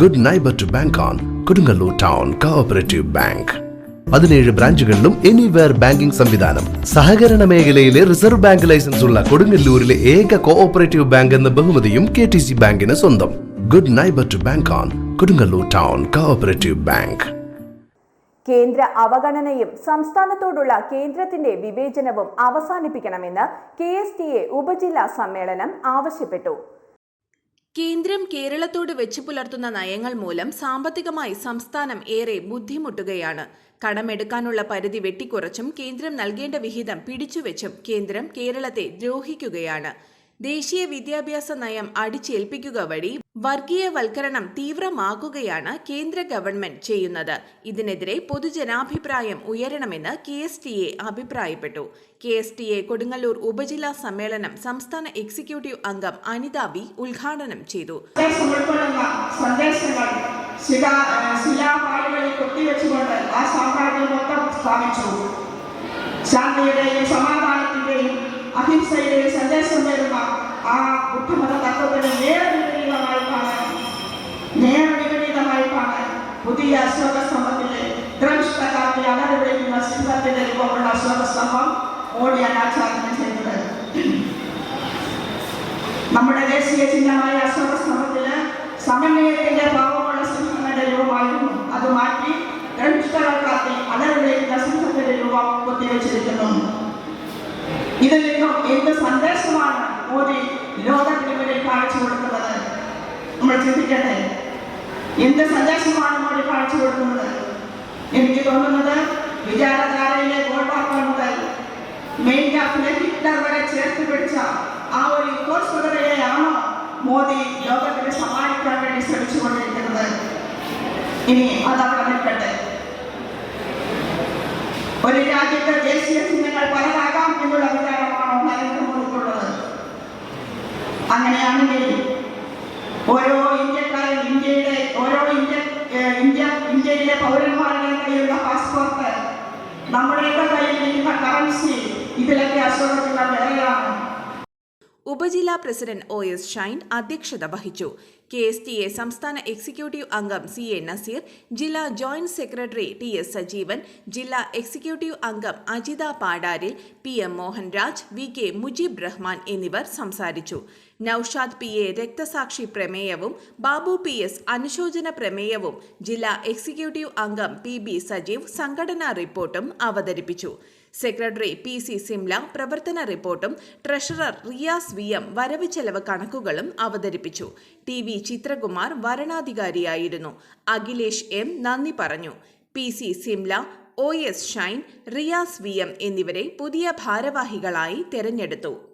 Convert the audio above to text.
Good neighbour to bank on Kodungallur town cooperative bank പതിനേഴ് ബ്രാഞ്ചുകളിലും anywhere banking സംവിധാനം. സഹകരണ മേഖലയിലെ റിസർവ് ബാങ്ക് ലൈസൻസ് ഉള്ള കൊടുങ്ങല്ലൂരിലെ ഏക കോഓപ്പറേറ്റീവ് ബാങ്ക് എന്ന ബഹുമതിയും കെ ടി സി ബാങ്കിന് സ്വന്തം. Good neighbour to bank on Kodungallur town cooperative bank കേന്ദ്ര അവഗണനയും സംസ്ഥാനത്തോടുള്ള കേന്ദ്രത്തിന്റെ വിവേചനവും അവസാനിപ്പിക്കണമെന്ന് കെ എസ് ടി എ ഉപജില്ലാ സമ്മേളനം ആവശ്യപ്പെട്ടു. കേന്ദ്രം കേരളത്തോട് വെച്ചു പുലർത്തുന്ന നയങ്ങൾ മൂലം സാമ്പത്തികമായി സംസ്ഥാനം ഏറെ ബുദ്ധിമുട്ടുകയാണ്. കടമെടുക്കാനുള്ള പരിധി വെട്ടിക്കുറച്ചും കേന്ദ്രം നൽകേണ്ട വിഹിതം പിടിച്ചുവെച്ചും കേന്ദ്രം കേരളത്തെ ദ്രോഹിക്കുകയാണ്. ദേശീയ വിദ്യാഭ്യാസ നയം അടിച്ചേൽപ്പിക്കുക വഴി വർഗീയവൽക്കരണം തീവ്രമാക്കുകയാണ് കേന്ദ്ര ഗവൺമെന്റ് ചെയ്യുന്നത്. ഇതിനെതിരെ പൊതുജനാഭിപ്രായം ഉയരണമെന്ന് കെ എസ് ടി എ അഭിപ്രായപ്പെട്ടു. K S T A Kodungallur ഉപജില്ലാ സമ്മേളനം സംസ്ഥാന എക്സിക്യൂട്ടീവ് അംഗം അനിത വി ഉദ്ഘാടനം ചെയ്തു. ആ ശാന്തിയുടെയും ಅಹಿಂಸೆಗೆ ಸಂದೇಶವನ್ನು ಇರುವ ಆ ಉತ್ತಮದ தத்துவத்தை நேர விபரீதமாய்ப்பான நேர விபரீதமாய்ப்பான புதிய அசோக ஸ்தம்பத்திலே திரம்ஷ்ட காட்டி அலறுவிடுகின்ற சிங்கத்தில் இருப்பவர்கள் அசோக ஸ்தம்பம் மோடி அனாச்சாரம் செய்தது நம்முடைய தேசிய சின்னமாய் அசோக ஸ்தம்பத்தில் சமநேரத்திலே பாவமுள்ள சிங்கங்கள் ரூபாயும் அது மாற்றி திரம்ஷ்ட காட்டி அலறுவிடுகின்ற சிங்கத்தில் ரூபாய் ஒத்தி வச்சிருக்கணும். இதில் നമ്മൾ ചിന്തിക്കട്ടെ എന്ത് സന്ദേശമാണ് മോഡി കാണിച്ചു കൊടുക്കുന്നത്? എനിക്ക് തോന്നുന്നത് വിചാരധാരയിലെ ഗോൾവാക്കർ മുതൽ മെയിൻ ക്യാമ്പിലെ ഹിറ്റ്ലർ വരെ ചേർത്ത് പിടിച്ച ആ ഒരു ഇക്കോസ്വതയെയാണോ മോദി ലോകത്തിന് സമ്മാനിക്കാൻ വേണ്ടി ശ്രമിച്ചുകൊണ്ടിരിക്കുന്നത്? ഇനി അതവിടെ നിൽക്കട്ടെ. ഒരു രാജ്യത്തെ ദേശീയ ചിഹ്നങ്ങൾ പലതാകാം എന്നുള്ള വിചാരമാണോ നരേന്ദ്രമോദിക്കുള്ളത്? അങ്ങനെയാണെങ്കിൽ ഓരോ ഇന്ത്യക്കാരൻ ഇന്ത്യയുടെ ഓരോ ഇന്ത്യ ഇന്ത്യ ഇന്ത്യയിലെ പൗരന്മാരുടെ കയ്യിലുള്ള പാസ്പോർട്ട് നമ്മുടെയൊക്കെ കയ്യിലിരിക്കുന്ന കറൻസി ഇതിലൊക്കെ അസുഖങ്ങൾ വേറെയാണ് ഉപജില്ലാ പ്രസിഡന്റ് ഒ എസ് ഷൈൻ അധ്യക്ഷത വഹിച്ചു. കെ എസ് ടി എ സംസ്ഥാന എക്സിക്യൂട്ടീവ് അംഗം സി എ നസീർ ജില്ലാ joint secretary T S Sajeevan ജില്ലാ എക്സിക്യൂട്ടീവ് അംഗം Ajitha പാടാരിൽ P M Mohanraj V K Mujeeb Rahman എന്നിവർ സംസാരിച്ചു. നൌഷാദ് പി എ രക്തസാക്ഷി പ്രമേയവും ബാബു പി എസ് അനുശോചന പ്രമേയവും ജില്ലാ എക്സിക്യൂട്ടീവ് അംഗം പി ബി സജീവ് സംഘടനാ റിപ്പോർട്ടും അവതരിപ്പിച്ചു. സെക്രട്ടറി പി സി സിംല പ്രവർത്തന റിപ്പോർട്ടും ട്രഷറർ റിയാസ് വി എം വരവ് ചെലവ് കണക്കുകളും അവതരിപ്പിച്ചു. ടി വി ചിത്രകുമാർ വരണാധികാരിയായിരുന്നു. അഖിലേഷ് എം നന്ദി പറഞ്ഞു. P C Simla O S Shine Riyas V M എന്നിവരെ പുതിയ ഭാരവാഹികളായി തെരഞ്ഞെടുത്തു.